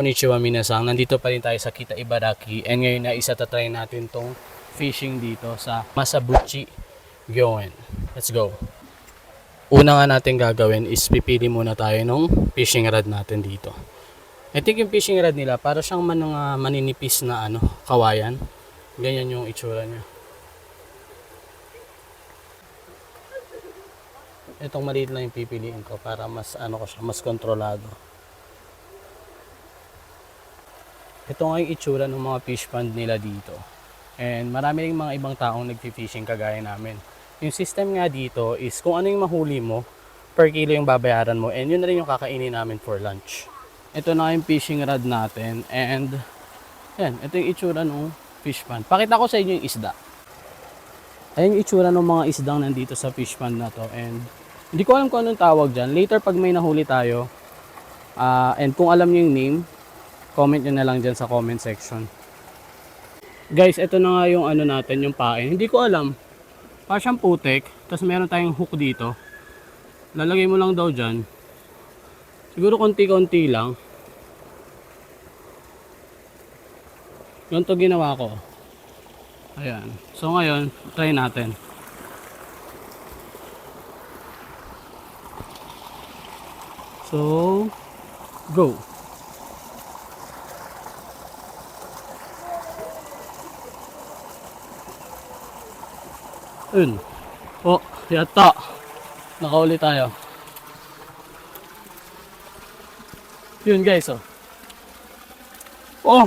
Konnichiwa minasang, nandito pa rin tayo sa Kita Ibaraki and ngayon na isa tatry natin tong fishing dito sa Masabuchi Gyoen. Let's go. Una nga natin gagawin is pipili muna tayo nung fishing rod natin dito. I think yung fishing rod nila para siyang man, maninipis na ano, kawayan. Ganyan yung itsura niya. Itong maliit lang yung pipiliin ko para mas ano ko siya, mas kontrolado. Ito nga yung itsura ng mga fish pond nila dito. And marami rin mga ibang taong nagfi-fishing kagaya namin. Yung system nga dito is kung ano yung mahuli mo, per kilo yung babayaran mo and yun na rin yung kakainin namin for lunch. Ito na yung fishing rod natin and yan, ito yung itsura ng fish pond. Pakita ko sa inyo yung isda. Ayan yung itsura ng mga isdang nandito sa fish pond na to and hindi ko alam kung anong tawag dyan. Later pag may nahuli tayo ah, and kung alam niyo yung name, comment nyo na lang dyan sa comment section. Guys, ito na nga yung ano natin, yung pain. Hindi ko alam. Para siyang putek. Tapos meron tayong hook dito. Lalagay mo lang daw dyan. Siguro konti-konti lang. Yun to ginawa ko. Ayan. So ngayon, try natin. So, go. Yun. Oh, yata. Nakauli tayo. Yun guys, oh. Oh!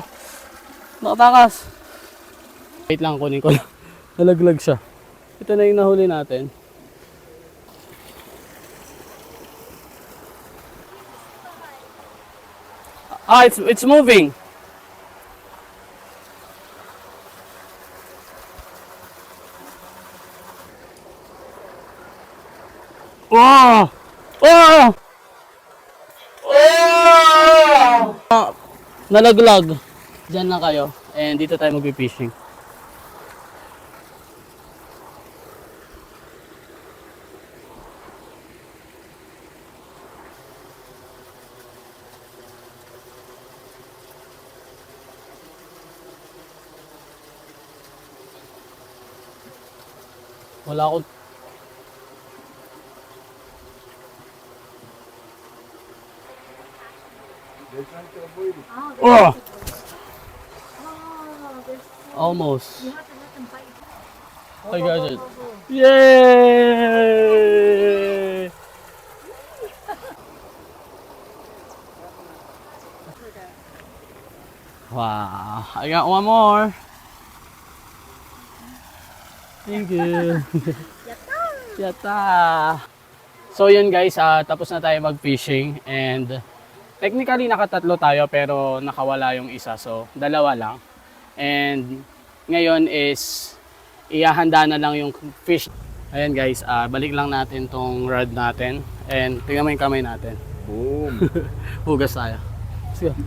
Nakatakas. Wait lang, kunin ko lang. Nalaglag siya. Ito na yung nahuli natin. Ah, it's, it's moving. Wow! Wow! Wow! Ah, nalaglag. Diyan na kayo. And dito tayo magpi-fishing. Wala akong Oh! Almost. I got it. Yay! Wow, I got one more. Thank you. Yata! So yun guys, ah, tapos na tayo mag-fishing and technically nakatatlo tayo pero nakawala yung isa so dalawa lang. And ngayon is ihahanda na lang yung fish. Ayan guys, ah, balik lang natin tong rod natin and tingnan mo yung kamay natin. Boom. Hugas tayo. Sige.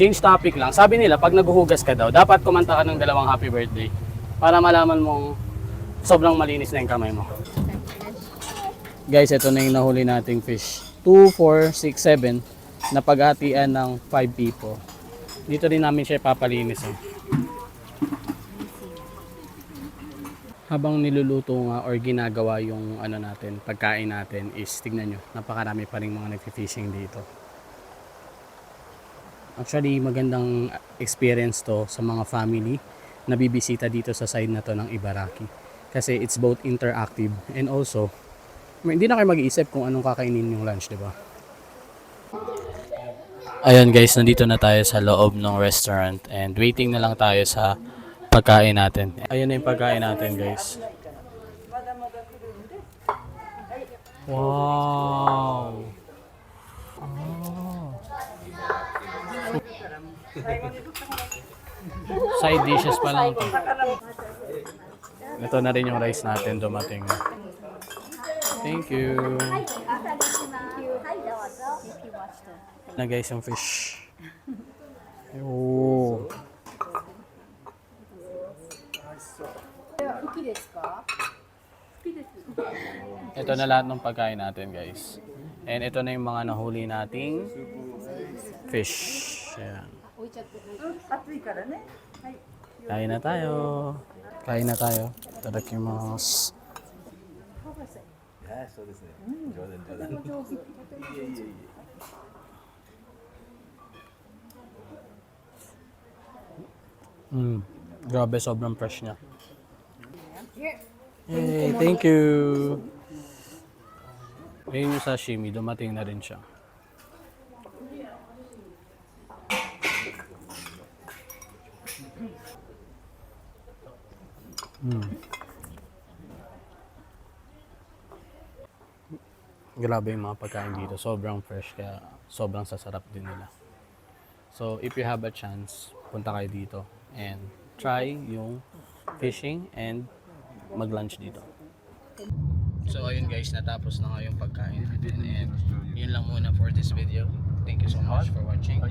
Change topic lang. Sabi nila, pag naghuhugas ka daw, dapat kumanta ka ng dalawang happy birthday para malaman mong sobrang malinis na yung kamay mo. Guys, ito na yung nahuli nating fish. 2, 4, 6, 7 na paghatian ng 5 people. Dito rin namin siya papalinis. Eh. Habang niluluto nga or ginagawa yung ano natin, pagkain natin is tignan nyo, napakarami pa rin mga nagfi-fishing dito. Actually, magandang experience to sa mga family na bibisita dito sa side na to ng Ibaraki. Kasi it's both interactive and also, hindi na kayo mag-iisip kung anong kakainin yung lunch, di ba? Ayan guys, nandito na tayo sa loob ng restaurant and waiting na lang tayo sa pagkain natin. Ayan na yung pagkain natin guys. Wow! Side dishes pa lang to. Ito na rin yung rice natin dumating. Thank you. Na guys, yung fish. Oh. Ito na lahat ng pagkain natin, guys. And ito na yung mga nahuli nating fish. Ayan. Kain na tayo. Kain na tayo. Tadakimasu. はい、そうですね。冗談冗談。上手 Mm. Grabe, sobrang fresh niya. Yay, thank you. Ayun yung sashimi, dumating na rin siya. Mm. Grabe yung mga pagkain dito. Sobrang fresh kaya sobrang sasarap din nila. So, if you have a chance, punta kayo dito and try yung fishing and mag-lunch dito. So, ayun guys, natapos na nga yung pagkain natin and yun lang muna for this video. Thank you so much for watching.